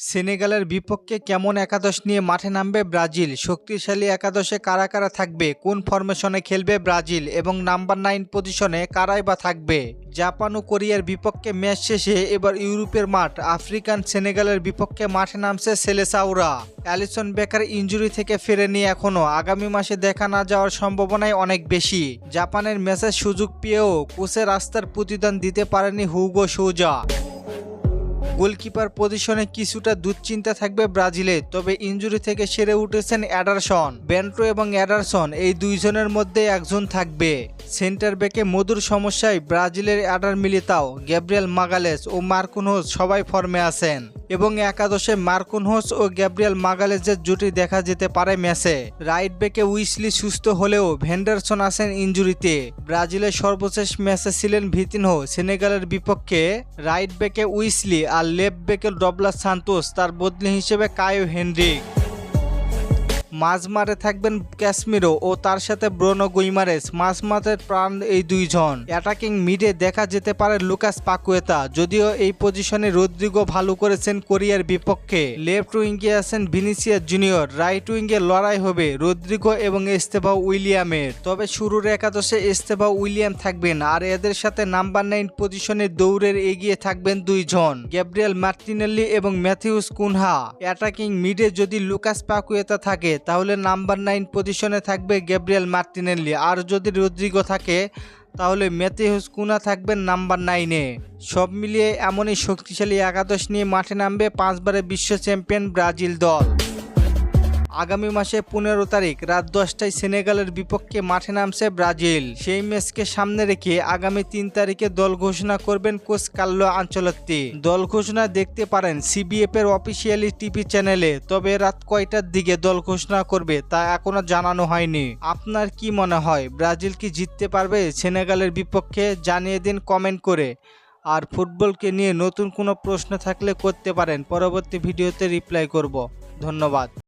সেনেগালের বিপক্ষে কেমন একাদশ নিয়ে মাঠে নামবে ব্রাজিল? শক্তিশালী একাদশে কারা কারা থাকবে? কোন ফরমেশনে খেলবে ব্রাজিল? এবং নাম্বার নাইন পজিশনে কারাই বা থাকবে? জাপান ও কোরিয়ার বিপক্ষে ম্যাচ শেষে এবার ইউরোপের মাঠ। আফ্রিকান সেনেগালের বিপক্ষে মাঠে নামছে সেলেসাউরা। অ্যালিসন বেকার ইঞ্জুরি থেকে ফেরেনি এখনও আগামী মাসে দেখা না যাওয়ার সম্ভাবনাই অনেক বেশি। জাপানের ম্যাচের সুযোগ পেয়েও কোচের রাস্তার প্রতিদান দিতে পারেনি হুগো সৌজা। গোলকিপার পজিশনে কিছুটা দুশ্চিন্তা থাকবে ব্রাজিলে, তবে ইঞ্জুরি থেকে সেরে উঠেছেন অ্যাডারসন। ব্যান্ট্রো এবং অ্যাডারসন এই দুইজনের মধ্যে একজন থাকবে। সেন্টার ব্যাকে মধুর সমস্যায় ব্রাজিলের অ্যাডার মিলিতাও, গ্যাব্রিয়েল মাগালেস ও মার্কুনহোস সবাই ফর্মে আছেন। এবং একাদশে মার্কুনহোস ও গ্যাব্রিয়াল মাগালেজের জুটি দেখা যেতে পারে ম্যাচে। রাইট ব্যাকে উইসলি সুস্থ হলেও ভেন্ডারসন আসেন ইঞ্জুরিতে। ব্রাজিলের সর্বশেষ ম্যাচে ছিলেন ভিতিনহো, সেনেগালের বিপক্ষে। রাইট ব্যাকে উইসলি আর লেফট ব্যাকে ডবলা সান্তোস, তার বদলি হিসেবে কায়ো হেনরিক। মাঝমারে থাকবেন ক্যাসমিরো ও তার সাথে ব্রোনো গুইমারেস। মাঝমাঠের প্রাণ এই দুইজন। অ্যাটাকিং মিডে দেখা যেতে পারে লুকাস পাকুয়েতা। যদিও এই পজিশনে রদ্রিগো ভালো করেছেন কোরিয়ার বিপক্ষে। লেফট উইঙ্গে আছেন ভিনিসিয়া জুনিয়র। রাইট উইঙ্গে লড়াই হবে রদ্রিগো এবং এস্তেভা উইলিয়ামের। তবে শুরুর একাদশে এস্তেভা উইলিয়াম থাকবেন আর এদের সাথে নাম্বার নাইন পজিশনে দৌড়ের এগিয়ে থাকবেন দুইজন। গ্যাব্রিয়েল মার্টিনেল্লি এবং ম্যাথিউস কুনহা। অ্যাটাকিং মিডে যদি লুকাস পাকুয়েতা থাকে তাহলে নাম্বার নাইন পজিশনে থাকবে গ্যাব্রিয়েল মার্টিনেল্লি আর যদি রদ্রিগো থাকে, তাহলে ম্যাথিউস কুনা থাকবেন নাম্বার নাইনে। সব মিলিয়ে এমনই শক্তিশালী একাদশ নিয়ে মাঠে নামবে পাঁচবারের বিশ্ব চ্যাম্পিয়ন ব্রাজিল দল। আগামী মাসে পনেরো তারিখ রাত দশটায় সেনেগালের বিপক্ষে মাঠে নামছে ব্রাজিল। সেই ম্যাচকে সামনে রেখে আগামী তিন তারিখে দল ঘোষণা করবেন কোচ কাল্লো আঞ্চলত্তি দল ঘোষণা দেখতে পারেন সিবিএফ এর অফিসিয়ালি টিভি চ্যানেলে, তবে রাত কয়টার দিকে দল ঘোষণা করবে তা এখনও জানানো হয়নি। আপনার কি মনে হয়, ব্রাজিল কি জিততে পারবে সেনেগালের বিপক্ষে? জানিয়ে দিন কমেন্ট করে। আর ফুটবলকে নিয়ে নতুন কোনো প্রশ্ন থাকলে করতে পারেন। পরবর্তী ভিডিওতে রিপ্লাই করব। ধন্যবাদ।